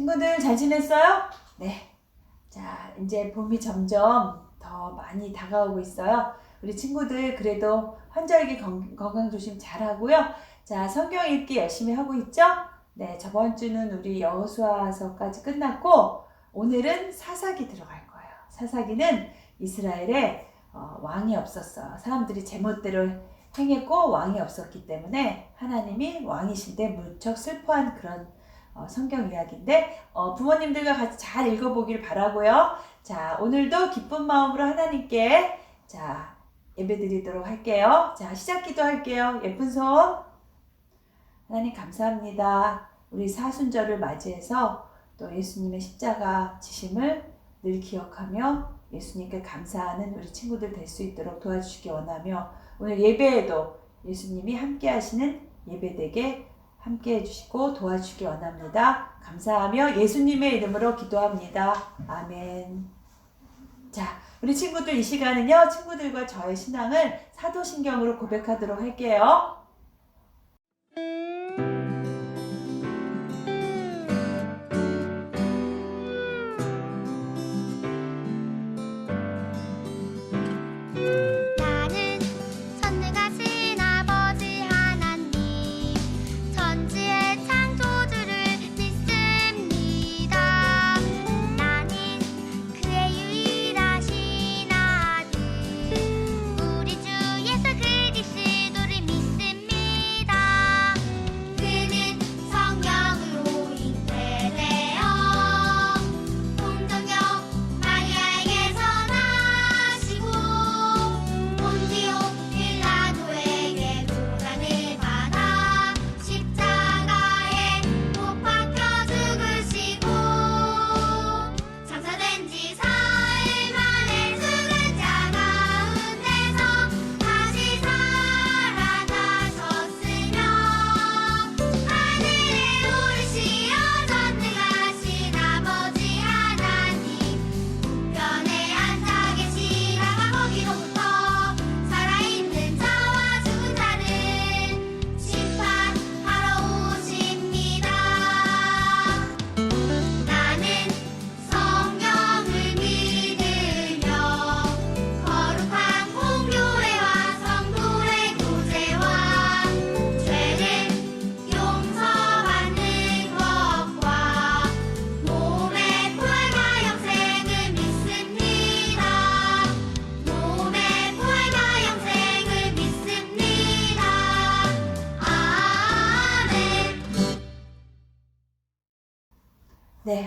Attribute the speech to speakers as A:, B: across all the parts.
A: 친구들 잘 지냈어요? 네. 자, 이제 봄이 점점 더 많이 다가오고 있어요. 우리 친구들 그래도 환절기 건- 건강 조심 잘 하고요. 자, 성경 읽기 열심히 하고 있죠? 네, 저번 주는 우리 여호수아서까지 끝났고 오늘은 사사기 들어갈 거예요. 사사기는 이스라엘에 어, 왕이 없었어요. 사람들이 제멋대로 행했고 왕이 없었기 때문에 하나님이 왕이신데 무척 슬퍼한 그런 어, 성경 이야기인데 어, 부모님들과 같이 잘 읽어보길 바라고요. 자 오늘도 기쁜 마음으로 하나님께 자 예배드리도록 할게요. 자 시작 기도 할게요. 예쁜 손 하나님 감사합니다. 우리 사순절을 맞이해서 또 예수님의 십자가 지심을 늘 기억하며 예수님께 감사하는 우리 친구들 될 수 있도록 도와주시기 원하며 오늘 예배에도 예수님이 함께 하시는 예배되게 함께 해주시고 도와주시기 원합니다. 감사하며 예수님의 이름으로 기도합니다. 아멘. 자, 우리 친구들 이 시간은요, 친구들과 저의 신앙을 사도신경으로 고백하도록 할게요.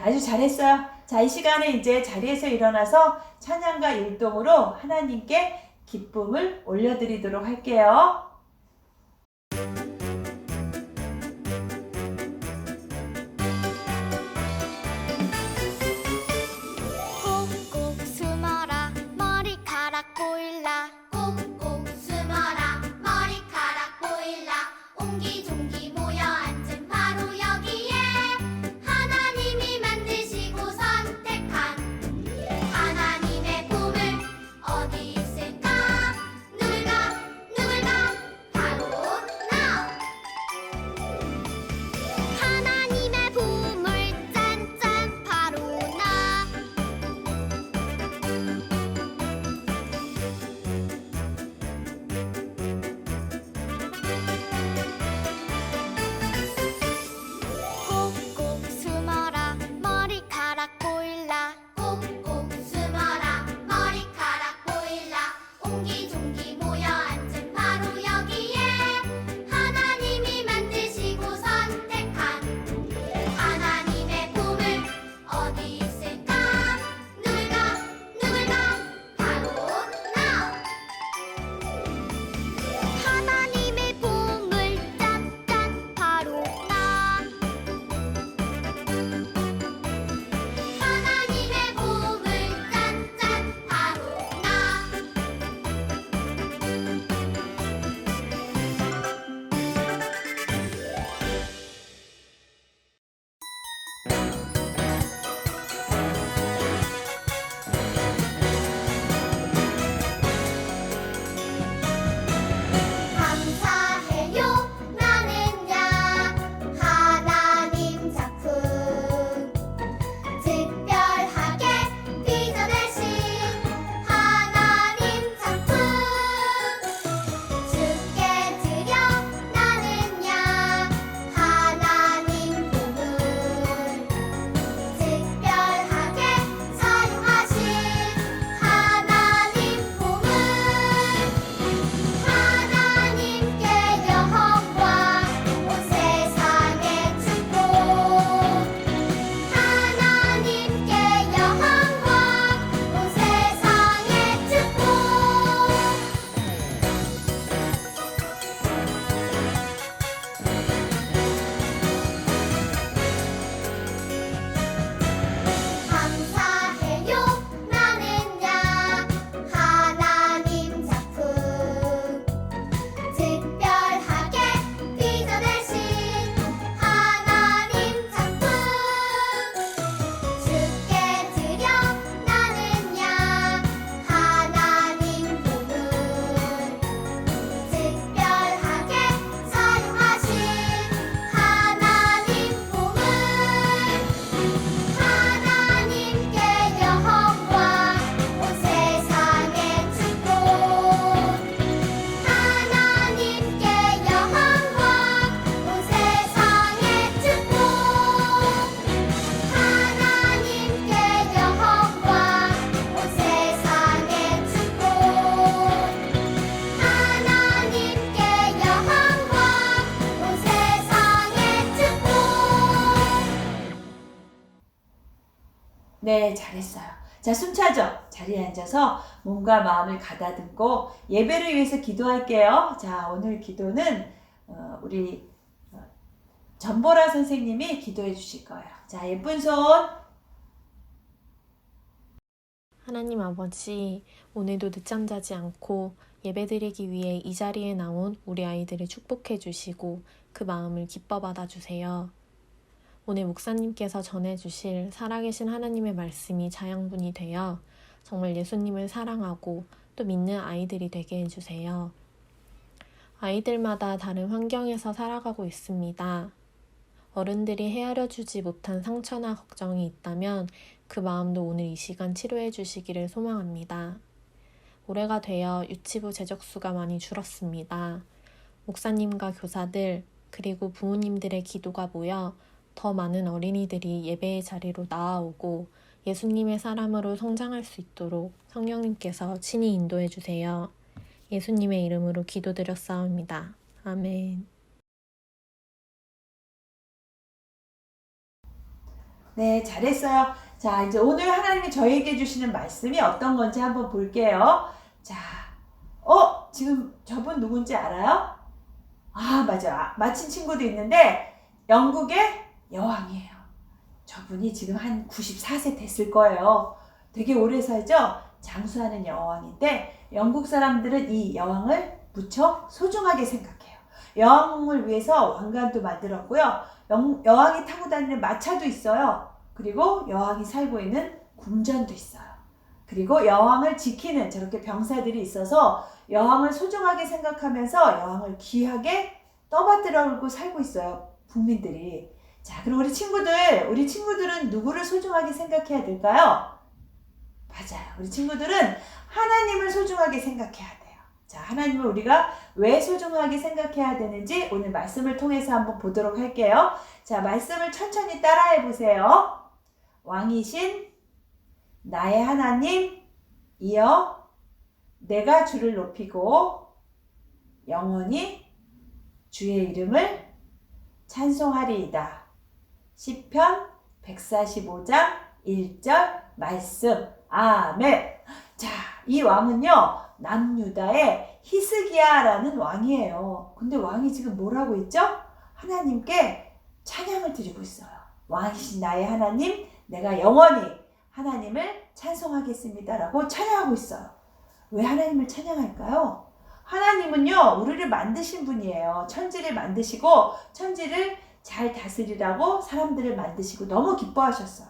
B: 아주
A: 잘했어요. 자, 이 시간에 이제 자리에서 일어나서 찬양과 율동으로 하나님께 기쁨을 올려드리도록 할게요.
B: 앉아서 몸과 마음을 가다듬고 예배를 위해서 기도할게요. 자, 오늘 기도는 어, 우리 어, 전보라 선생님이 기도해 주실 거예요. 자, 예쁜 손.
C: 하나님 아버지, 오늘도 늦잠 자지 않고 예배드리기 위해 이 자리에 나온 우리 아이들을 축복해 주시고 그 마음을 기뻐 받아 주세요. 오늘 목사님께서 전해 주실 살아계신 하나님의 말씀이 자양분이 되어 정말 예수님을 사랑하고 또 믿는 아이들이 되게 해주세요. 아이들마다 다른 환경에서 살아가고 있습니다. 어른들이 헤아려 주지 못한 상처나 걱정이 있다면 그 마음도 오늘 이 시간 치료해 주시기를 소망합니다. 올해가 되어 유치부 재적수가 많이 줄었습니다. 목사님과 교사들, 그리고 부모님들의 기도가 모여 더 많은 어린이들이 예배의 자리로 나아오고 예수님의 사람으로 성장할 수 있도록 성령님께서 친히 인도해 주세요. 예수님의 이름으로 기도드렸사옵니다. 아멘.
B: 네, 잘했어요. 자, 이제 오늘 하나님이 저에게 주시는 말씀이 어떤 건지 한번 볼게요. 자, 어, 지금 저분 누군지 알아요? 아, 맞아. 아, 마친 친구도 있는데, 영국의 여왕이에요. 저분이 지금 한 94세 됐을 거예요. 되게 오래 살죠? 장수하는 여왕인데, 영국 사람들은 이 여왕을 무척 소중하게 생각해요. 여왕을 위해서 왕관도 만들었고요. 영- 여왕이 타고 다니는 마차도 있어요. 그리고 여왕이 살고 있는 궁전도 있어요. 그리고 여왕을 지키는 저렇게 병사들이 있어서 여왕을 소중하게 생각하면서 여왕을 귀하게 떠받들고 살고 있어요. 국민들이. 자, 그럼 우리 친구들, 우리 친구들은 누구를 소중하게 생각해야 될까요? 맞아요. 우리 친구들은 하나님을 소중하게 생각해야 돼요. 자, 하나님을 우리가 왜 소중하게 생각해야 되는지 오늘 말씀을 통해서 한번 보도록 할게요. 자, 말씀을 천천히 따라해 보세요. 왕이신 나의 하나님 이여 내가 주를 높이고 영원히 주의 이름을 찬송하리이다. 시편 145장 1절 말씀. 아멘. 자, 이 왕은요. 남유다의 히스기야라는 왕이에요. 근데 왕이 지금 뭘 하고 있죠? 하나님께 찬양을 드리고 있어요. 왕이신 나의 하나님, 내가 영원히 하나님을 찬송하겠습니다라고 찬양하고 있어요. 왜 하나님을 찬양할까요? 하나님은요, 우리를 만드신 분이에요. 천지를 만드시고, 천지를 잘 다스리라고 사람들을 만드시고 너무 기뻐하셨어요.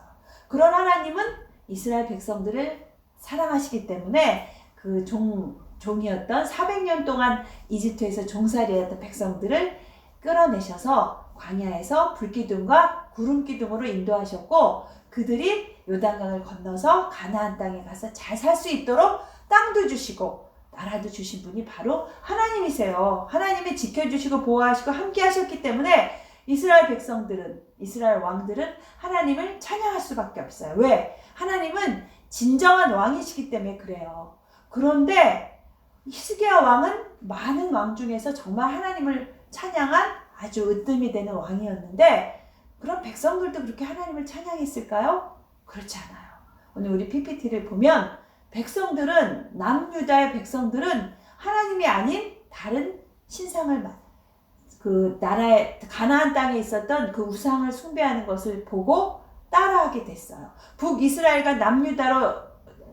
B: 그런 하나님은 이스라엘 백성들을 사랑하시기 때문에 그 종, 종이었던 400년 동안 이집트에서 종살이했던 백성들을 끌어내셔서 광야에서 불기둥과 구름기둥으로 인도하셨고 그들이 요단강을 건너서 가나안 땅에 가서 잘 살 수 있도록 땅도 주시고 나라도 주신 분이 바로 하나님이세요. 하나님이 지켜주시고 보호하시고 함께 하셨기 때문에 이스라엘 백성들은 이스라엘 왕들은 하나님을 찬양할 수밖에 없어요. 왜? 하나님은 진정한 왕이시기 때문에 그래요. 그런데 히스기야 왕은 많은 왕 중에서 정말 하나님을 찬양한 아주 으뜸이 되는 왕이었는데 그런 백성들도 그렇게 하나님을 찬양했을까요? 그렇지 않아요. 오늘 우리 PPT를 보면 백성들은 남유다의 백성들은 하나님이 아닌 다른 신상을 만- 그 나라의 가나안 땅에 있었던 그 우상을 숭배하는 것을 보고 따라하게 됐어요. 북이스라엘과 남유다로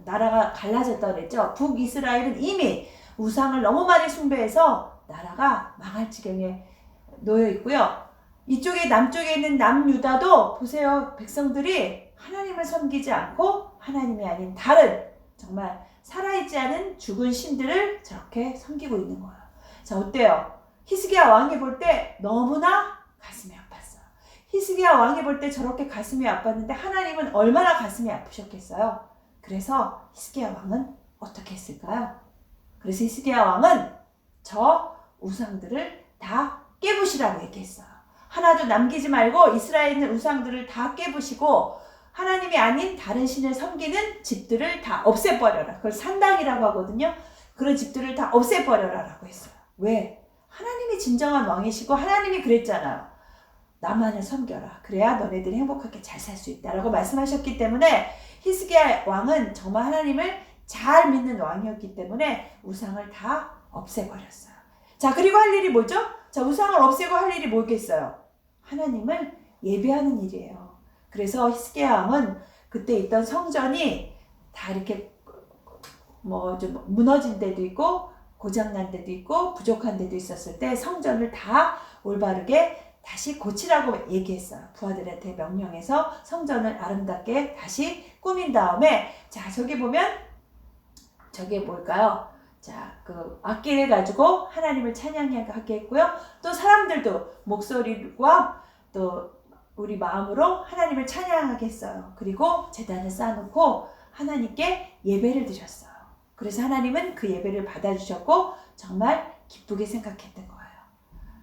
B: 나라가 갈라졌다 그랬죠. 북이스라엘은 이미 우상을 너무 많이 숭배해서 나라가 망할 지경에 놓여 있고요. 이쪽에 남쪽에 있는 남유다도 보세요. 백성들이 하나님을 섬기지 않고 하나님이 아닌 다른 정말 살아있지 않은 죽은 신들을 저렇게 섬기고 있는 거예요. 자, 어때요? 히스기야 왕이 볼 때 너무나 가슴이 아팠어요. 히스기야 왕이 볼 때 저렇게 가슴이 아팠는데 하나님은 얼마나 가슴이 아프셨겠어요? 그래서 히스기야 왕은 어떻게 했을까요? 그래서 히스기야 왕은 저 우상들을 다 깨부시라고 얘기했어요. 하나도 남기지 말고 이스라엘에 있는 우상들을 다 깨부시고 하나님이 아닌 다른 신을 섬기는 집들을 다 없애버려라. 그걸 산당이라고 하거든요. 그런 집들을 다 없애버려라 라고 했어요. 왜? 하나님이 진정한 왕이시고 하나님이 그랬잖아요. 나만을 섬겨라. 그래야 너네들이 행복하게 잘 살 수 있다라고 말씀하셨기 때문에 히스기야 왕은 정말 하나님을 잘 믿는 왕이었기 때문에 우상을 다 없애버렸어요. 자, 그리고 할 일이 뭐죠? 자, 우상을 없애고 할 일이 뭐겠어요? 하나님을 예배하는 일이에요. 그래서 히스기야 왕은 그때 있던 성전이 다 이렇게 뭐 좀 무너진 데도 있고 고장난 데도 있고 부족한 데도 있었을 때 성전을 다 올바르게 다시 고치라고 얘기했어요. 부하들한테 명령해서 성전을 아름답게 다시 꾸민 다음에 자 저기 보면 저게 뭘까요? 자, 그 악기를 가지고 하나님을 찬양하게 했고요. 또 사람들도 목소리와 또 우리 마음으로 하나님을 찬양하게 했어요. 그리고 재단을 쌓아놓고 하나님께 예배를 드렸어요. 그래서 하나님은 그 예배를 받아주셨고 정말 기쁘게 생각했던 거예요.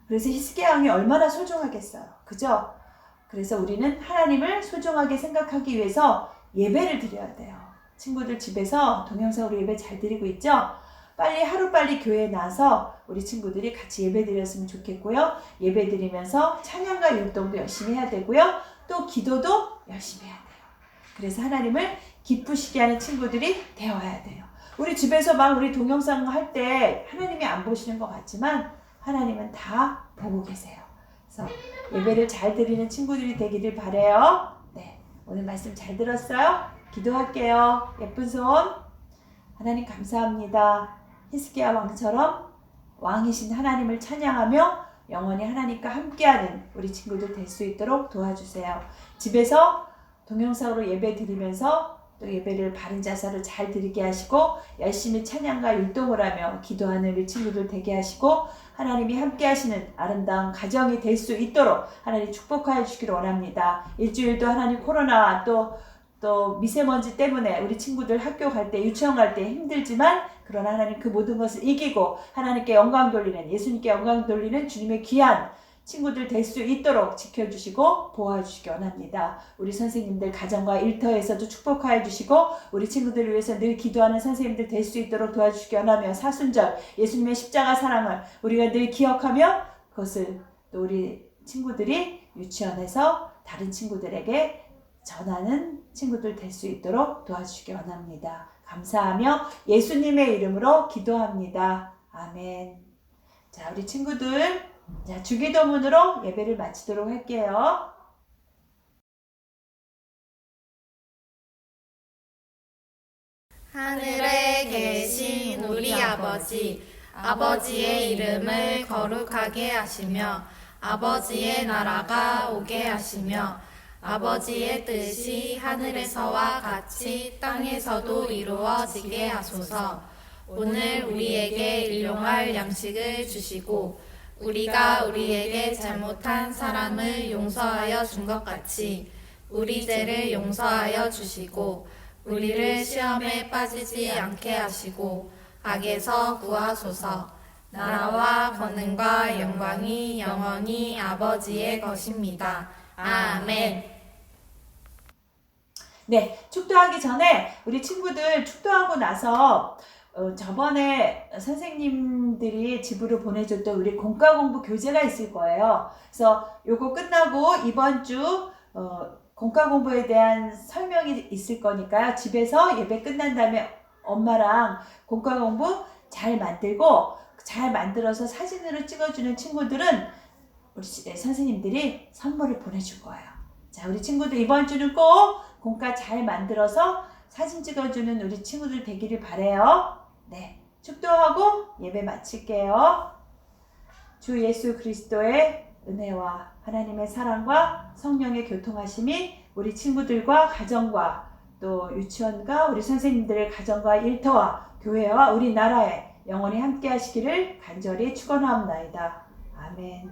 B: 그래서 히스기야 왕이 얼마나 소중하겠어요. 그죠? 그래서 우리는 하나님을 소중하게 생각하기 위해서 예배를 드려야 돼요. 친구들 집에서 동영상으로 예배 잘 드리고 있죠? 빨리 하루빨리 교회에 나와서 우리 친구들이 같이 예배 드렸으면 좋겠고요. 예배 드리면서 찬양과 율동도 열심히 해야 되고요. 또 기도도 열심히 해야 돼요. 그래서 하나님을 기쁘시게 하는 친구들이 되어야 돼요. 우리 집에서 막 우리 동영상 할 때 하나님이 안 보시는 것 같지만 하나님은 다 보고 계세요. 그래서 예배를 잘 드리는 친구들이 되기를 바래요. 네, 오늘 말씀 잘 들었어요? 기도할게요. 예쁜 손. 하나님 감사합니다. 히스기야 왕처럼 왕이신 하나님을 찬양하며 영원히 하나님과 함께하는 우리 친구들 될 수 있도록 도와주세요. 집에서 동영상으로 예배 드리면서 또 예배를 바른 자세로 잘 드리게 하시고 열심히 찬양과 율동을 하며 기도하는 우리 친구들 되게 하시고 하나님이 함께 하시는 아름다운 가정이 될 수 있도록 하나님 축복하여 주시기를 원합니다. 일주일도 하나님 코로나 또 또 미세먼지 때문에 우리 친구들 학교 갈 때 유치원 갈 때 힘들지만 그러나 하나님 그 모든 것을 이기고 하나님께 영광 돌리는 예수님께 영광 돌리는 주님의 귀한 친구들 될 수 있도록 지켜주시고 보호해주시기 원합니다. 우리 선생님들 가정과 일터에서도 축복하여 주시고 우리 친구들을 위해서 늘 기도하는 선생님들 될 수 있도록 도와주시기 원하며 사순절 예수님의 십자가 사랑을 우리가 늘 기억하며 그것을 또 우리 친구들이 유치원에서 다른 친구들에게 전하는 친구들 될 수 있도록 도와주시기 원합니다. 감사하며 예수님의 이름으로 기도합니다. 아멘. 자, 우리 친구들, 자, 주기도문으로 예배를 마치도록 할게요.
D: 하늘에 계신 우리 아버지, 아버지의 이름을 거룩하게 하시며, 아버지의 나라가 오게 하시며, 아버지의 뜻이 하늘에서와 같이 땅에서도 이루어지게 하소서. 오늘 우리에게 일용할 양식을 주시고, 우리가 우리에게 잘못한 사람을 용서하여 준 것 같이, 우리 죄를 용서하여 주시고, 우리를 시험에 빠지지 않게 하시고 악에서 구하소서. 나라와 권능과 영광이 영원히 아버지의 것입니다. 아멘.
B: 네, 축도하기 전에 우리 친구들 축도하고 나서 어, 저번에 선생님들이 집으로 보내줬던 우리 공과 공부 교재가 있을 거예요. 그래서 요거 끝나고 이번 주 어, 공과 공부에 대한 설명이 있을 거니까요. 집에서 예배 끝난 다음에 엄마랑 공과 공부 잘 만들고 잘 만들어서 사진으로 찍어주는 친구들은 우리 시- 선생님들이 선물을 보내줄 거예요. 자, 우리 친구들 이번 주는 꼭 공과 잘 만들어서 사진 찍어주는 우리 친구들 되기를 바래요. 네, 축도하고 예배 마칠게요. 주 예수 그리스도의 은혜와 하나님의 사랑과 성령의 교통하심이 우리 친구들과 가정과 또 유치원과 우리 선생님들의 가정과 일터와 교회와 우리나라에 영원히 함께 하시기를 간절히 축원하옵나이다. 아멘.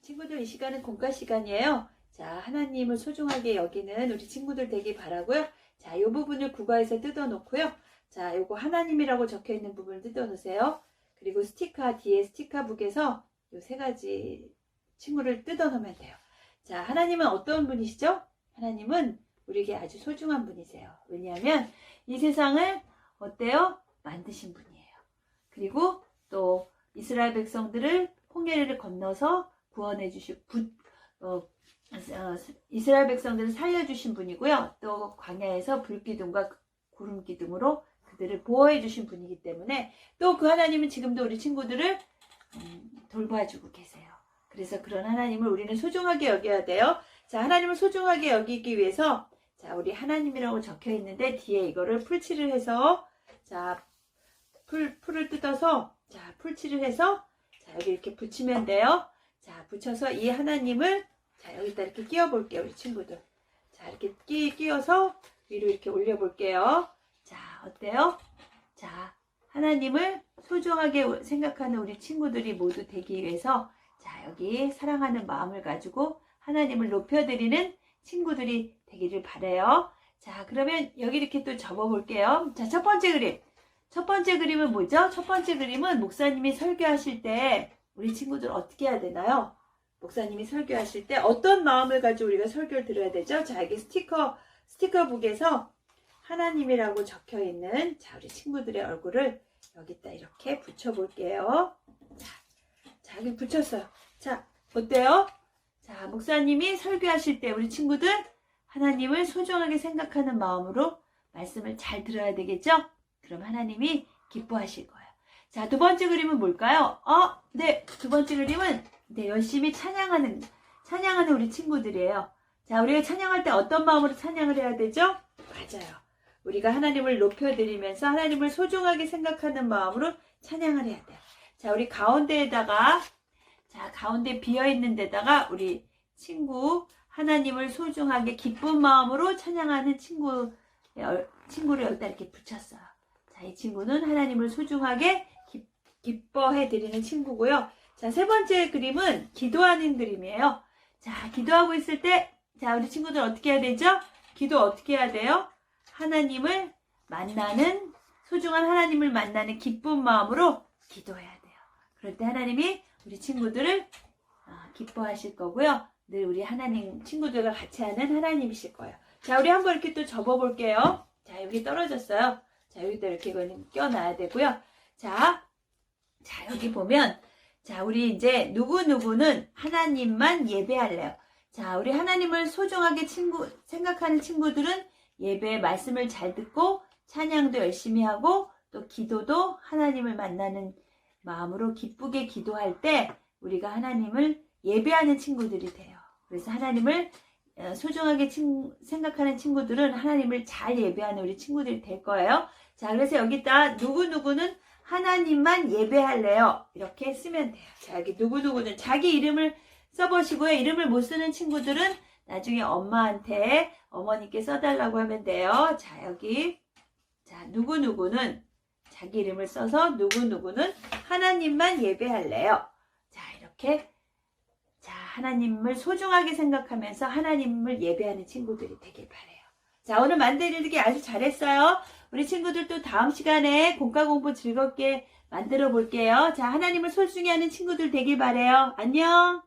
B: 친구들 이 시간은 공과 시간이에요. 자, 하나님을 소중하게 여기는 우리 친구들 되기 바라고요. 자, 이 부분을 국어에서 뜯어 놓고요. 자, 요거 하나님이라고 적혀 있는 부분을 뜯어 놓으세요. 그리고 스티커 뒤에 스티커북에서 요 세 가지 친구를 뜯어 놓으면 돼요. 자, 하나님은 어떤 분이시죠? 하나님은 우리에게 아주 소중한 분이세요. 왜냐하면 이 세상을 어때요? 만드신 분이에요. 그리고 또 이스라엘 백성들을 홍해를 건너서 구원해 주시고 구, 어, 어, 이스라엘 백성들을 살려주신 분이고요. 또 광야에서 불기둥과 구름기둥으로 그들을 보호해 주신 분이기 때문에 또 그 하나님은 지금도 우리 친구들을 음, 돌봐주고 계세요. 그래서 그런 하나님을 우리는 소중하게 여겨야 돼요. 자, 하나님을 소중하게 여기기 위해서 자, 우리 하나님이라고 적혀 있는데 뒤에 이거를 풀칠을 해서 자, 풀 풀을 뜯어서 자, 풀칠을 해서 자, 여기 이렇게 붙이면 돼요. 자, 붙여서 이 하나님을 자, 여기다 이렇게 끼워 볼게요, 우리 친구들. 자, 이렇게 끼 끼워서 위로 이렇게 올려 볼게요. 자, 어때요? 자, 하나님을 소중하게 생각하는 우리 친구들이 모두 되기 위해서 자, 여기 사랑하는 마음을 가지고 하나님을 높여드리는 친구들이 되기를 바래요. 자, 그러면 여기 이렇게 또 접어 볼게요. 자, 첫 번째 그림. 첫 번째 그림은 뭐죠? 첫 번째 그림은 목사님이 설교하실 때 우리 친구들 어떻게 해야 되나요? 목사님이 설교하실 때 어떤 마음을 가지고 우리가 설교를 들어야 되죠? 자, 여기 스티커, 스티커북에서 하나님이라고 적혀 있는 자, 우리 친구들의 얼굴을 여기다 이렇게 붙여 볼게요. 자, 자, 여기 붙였어요. 자, 어때요? 자, 목사님이 설교하실 때 우리 친구들 하나님을 소중하게 생각하는 마음으로 말씀을 잘 들어야 되겠죠? 그럼 하나님이 기뻐하실 거예요. 자, 두 번째 그림은 뭘까요? 어, 네, 두 번째 그림은 네, 열심히 찬양하는, 찬양하는 우리 친구들이에요. 자, 우리가 찬양할 때 어떤 마음으로 찬양을 해야 되죠? 맞아요. 우리가 하나님을 높여드리면서 하나님을 소중하게 생각하는 마음으로 찬양을 해야 돼요. 자, 우리 가운데에다가, 자, 가운데 비어있는 데다가 우리 친구, 하나님을 소중하게 기쁜 마음으로 찬양하는 친구, 친구를 여기다 이렇게 붙였어요. 자, 이 친구는 하나님을 소중하게 기, 기뻐해드리는 친구고요. 자, 세 번째 그림은 기도하는 그림이에요. 자, 기도하고 있을 때, 자, 우리 친구들 어떻게 해야 되죠? 기도 어떻게 해야 돼요? 하나님을 만나는, 소중한 하나님을 만나는 기쁜 마음으로 기도해야 돼요. 그럴 때 하나님이 우리 친구들을 아, 기뻐하실 거고요. 늘 우리 하나님 친구들과 같이 하는 하나님이실 거예요. 자, 우리 한번 이렇게 또 접어 볼게요. 자, 여기 떨어졌어요. 자, 여기다 이렇게 껴놔야 되고요. 자, 자, 여기 보면, 자, 우리 이제 누구누구는 하나님만 예배할래요. 자, 우리 하나님을 소중하게 친구, 생각하는 친구들은 예배 말씀을 잘 듣고 찬양도 열심히 하고 또 기도도 하나님을 만나는 마음으로 기쁘게 기도할 때 우리가 하나님을 예배하는 친구들이 돼요. 그래서 하나님을 어, 소중하게 친, 생각하는 친구들은 하나님을 잘 예배하는 우리 친구들이 될 거예요. 자, 그래서 여기다 누구누구는 하나님만 예배할래요. 이렇게 쓰면 돼요. 자, 여기 누구누구는 자기 이름을 써보시고요. 이름을 못 쓰는 친구들은 나중에 엄마한테 어머니께 써달라고 하면 돼요. 자, 여기. 자, 누구누구는 자기 이름을 써서 누구누구는 하나님만 예배할래요. 자, 이렇게. 자, 하나님을 소중하게 생각하면서 하나님을 예배하는 친구들이 되길 바래요. 자, 오늘 만들기 아주 잘했어요. 우리 친구들 또 다음 시간에 공과 공부 즐겁게 만들어 볼게요. 자, 하나님을 소중히 하는 친구들 되길 바래요. 안녕.